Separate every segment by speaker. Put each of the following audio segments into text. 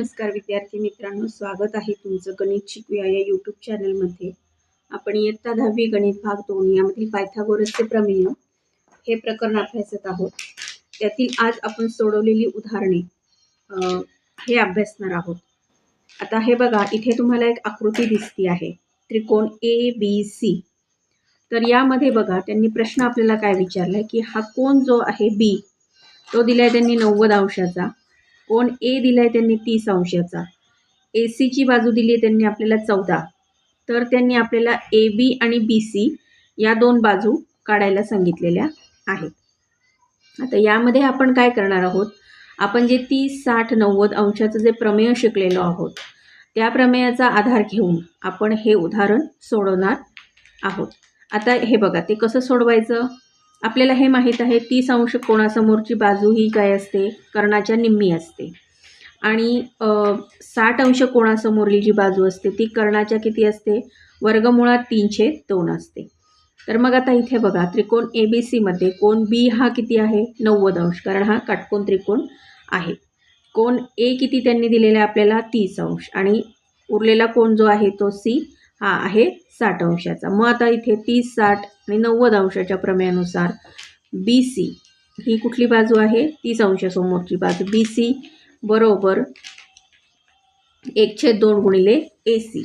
Speaker 1: नमस्कार विद्यार्थी मित्रांनो स्वागत आहे तुमचं गणित शिकूया या यूट्यूब चॅनलमध्ये आपण इयत्ता दहावी गणित भाग दोन यामधील पायथागोरसचे प्रमेय हे प्रकरण अभ्यासत आहोत. त्यातील आज आपण सोडवलेली उदाहरणे हे अभ्यासणार आहोत. आता हे बघा इथे तुम्हाला एक आकृती दिसती आहे त्रिकोण ए बी सी तर यामध्ये बघा त्यांनी प्रश्न आपल्याला काय विचारलाय की हा कोण जो आहे बी तो दिलाय त्यांनी नव्वद अंशाचा. कोण ए दिलाय त्यांनी तीस अंशाचा. ए सीची बाजू दिली आहे त्यांनी आपल्याला चौदा. तर त्यांनी आपल्याला ए बी आणि बी सी या दोन बाजू काढायला सांगितलेल्या आहेत. आता यामध्ये आपण काय करणार आहोत? आपण जे तीस साठ नव्वद अंशाचं जे प्रमेय शिकलेलो आहोत त्या प्रमेयाचा आधार घेऊन आपण हे उदाहरण सोडवणार आहोत. आता हे बघा ते कसं सोडवायचं? आपल्याला हे माहीत आहे तीस अंश कोणासमोरची बाजू ही काय असते? कर्णाच्या निम्मी असते. आणि साठ अंश कोणासमोरली जी बाजू असते ती कर्णाच्या किती असते? वर्गमुळात तीनशे दोन असते. तर मग आता इथे बघा त्रिकोण ए बी सीमध्ये कोण बी हा किती आहे? नव्वद अंश कारण हा काटकोन त्रिकोण आहे. कोण ए किती त्यांनी दिलेला आहे आपल्याला? तीस अंश. आणि उरलेला कोण जो आहे तो सी हा आहे साठ अंशाचा. मग आता इथे तीस साठ आणि नव्वद अंशाच्या प्रमेयानुसार बी सी ही कुठली बाजू आहे? तीस अंशासमोरची बाजू. बी सी बरोबर एकशे दोन गुणिले ए सी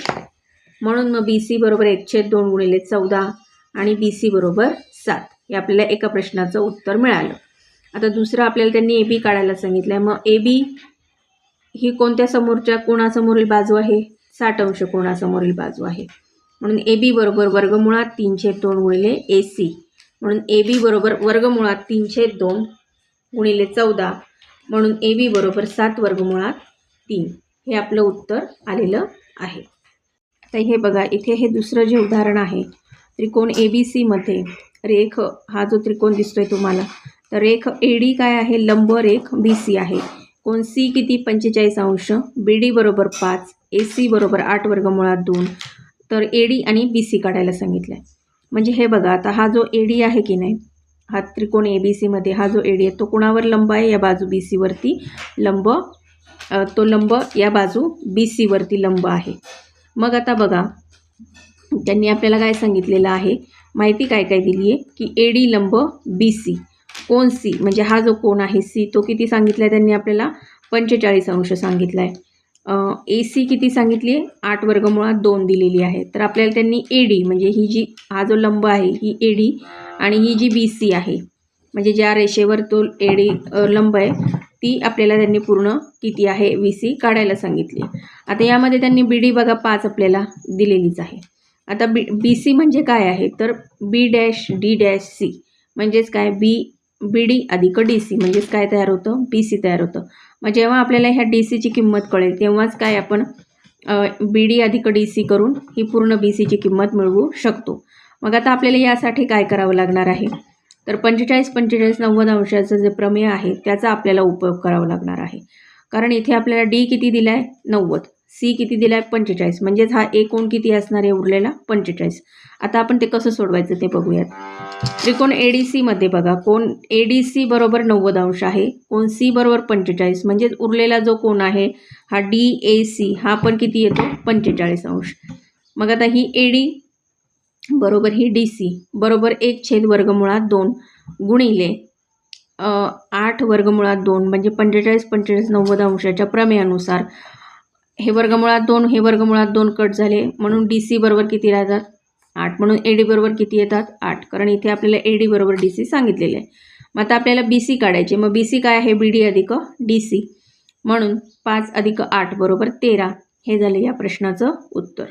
Speaker 1: म्हणून मग बी सी बरोबर एकशे दोन गुणिले चौदा आणि बी सी बरोबर सात. हे आपल्याला एका प्रश्नाचं उत्तर मिळालं. आता दुसरं आपल्याला त्यांनी ए बी काढायला सांगितलं आहे मग ए बी ही कोणत्या समोरच्या कोणासमोरील बाजू आहे? साठ अंश कोणासमोरील बाजू आहे. म्हणून ए बी बरोबर वर्गमुळात तीनशे दोन गुणिले ए सी. म्हणून ए बी बरोबर वर्गमुळात तीनशे दोन गुणिले चौदा. म्हणून ए बी बरोबर सात वर्गमुळात तीन. हे आपलं उत्तर आलेलं आहे. आता हे बघा इथे हे दुसरं जे उदाहरण आहे त्रिकोण ए बी सीमध्ये रेख हा जो त्रिकोण दिसतोय तुम्हाला तर रेख ए डी काय आहे? लंब रेख बी सी आहे. कोण सी किती पंचेचाळीस अंश? बी डी बरोबर पाच ए सी बरोबर आठ वर्गमुळात दोन. तर ए डी आणि बी सी काढायला सांगितलं आहे म्हणजे हे बघा आता हा जो ए डी आहे की नाही हा त्रिकोण ए बी सीमध्ये हा जो ए डी आहे तो कोणावर लंब आहे? या बाजू बी सीवरती लंब तो लंब या बाजू बी सीवरती लंब आहे. मग आता बघा त्यांनी आपल्याला काय सांगितलेलं आहे? माहिती काय काय दिली आहे की ए डी लंब बी सी कोण सी? म्हणजे हा जो कोण आहे सी तो किती सांगितला आहे त्यांनी आपल्याला? पंचेचाळीस अंश सांगितला आहे ए सी किती सांगितली आहे? आठ वर्गमुळात दोन दिलेली आहे. तर आपल्याला त्यांनी ए डी म्हणजे ही जी हा जो लंब आहे ही ए डी आणि ही जी बी सी आहे म्हणजे ज्या रेषेवर तो ए डी लंब आहे ती आपल्याला त्यांनी पूर्ण किती आहे? व्ही सी काढायला सांगितली. आता यामध्ये त्यांनी बी डी बघा पाच आपल्याला दिलेलीच आहे. आता बी बी सी म्हणजे काय आहे? तर B dash D dash C म्हणजेच काय? बी बी डी अधिक डी सी म्हणजेच काय तयार होतं? बी सी तयार होतं. मग जेव्हा आपल्याला ह्या डी सीची किंमत कळेल तेव्हाच काय आपण बी डी अधिक डी सी करून ही पूर्ण बी सीची किंमत मिळवू शकतो. मग आता आपल्याला यासाठी काय करावं लागणार आहे? तर पंचेचाळीस पंचेचाळीस नव्वद अंशाचं जे प्रमेय आहे त्याचा आपल्याला उपयोग करावा लागणार आहे. कारण इथे आपल्याला डी किती दिला आहे नव्वद. सी किती दिला आहे पंचेचाळीस. म्हणजेच हा एकूण किती असणार आहे उरलेला? पंचेचाळीस. आता आपण ते कसं सोडवायचं ते बघूयात. त्रिकोण ए डी सीमध्ये बघा. कोण ए डी सी बरोबर नव्वद अंश आहे. कोण सी बरोबर पंचेचाळीस. म्हणजेच उरलेला जो कोण आहे हा डी ए सी हा पण किती येतो? पंचेचाळीस अंश. मग आता ही ए डी बरोबर ही डी सी बरोबर एक छेद वर्गमुळात दोन गुणिले आठ वर्गमुळात दोन. म्हणजे पंचेचाळीस पंचेचाळीस नव्वद अंशाच्या प्रमेयानुसार हे वर्गमुळात दोन हे वर्गमुळात दोन कट झाले. म्हणून डी सी बरोबर किती राहतात? आठ. म्हणून ए डी बरोबर किती येतात? आठ. कारण इथे आपल्याला ए डी बरोबर डी सी सांगितलेलं आहे. मग आता आपल्याला बी सी काढायचे. मग बी सी काय आहे? बी डी अधिक डी सी म्हणून पाच अधिक आठ बरोबर तेरा. हे झाले या प्रश्नाचं उत्तर.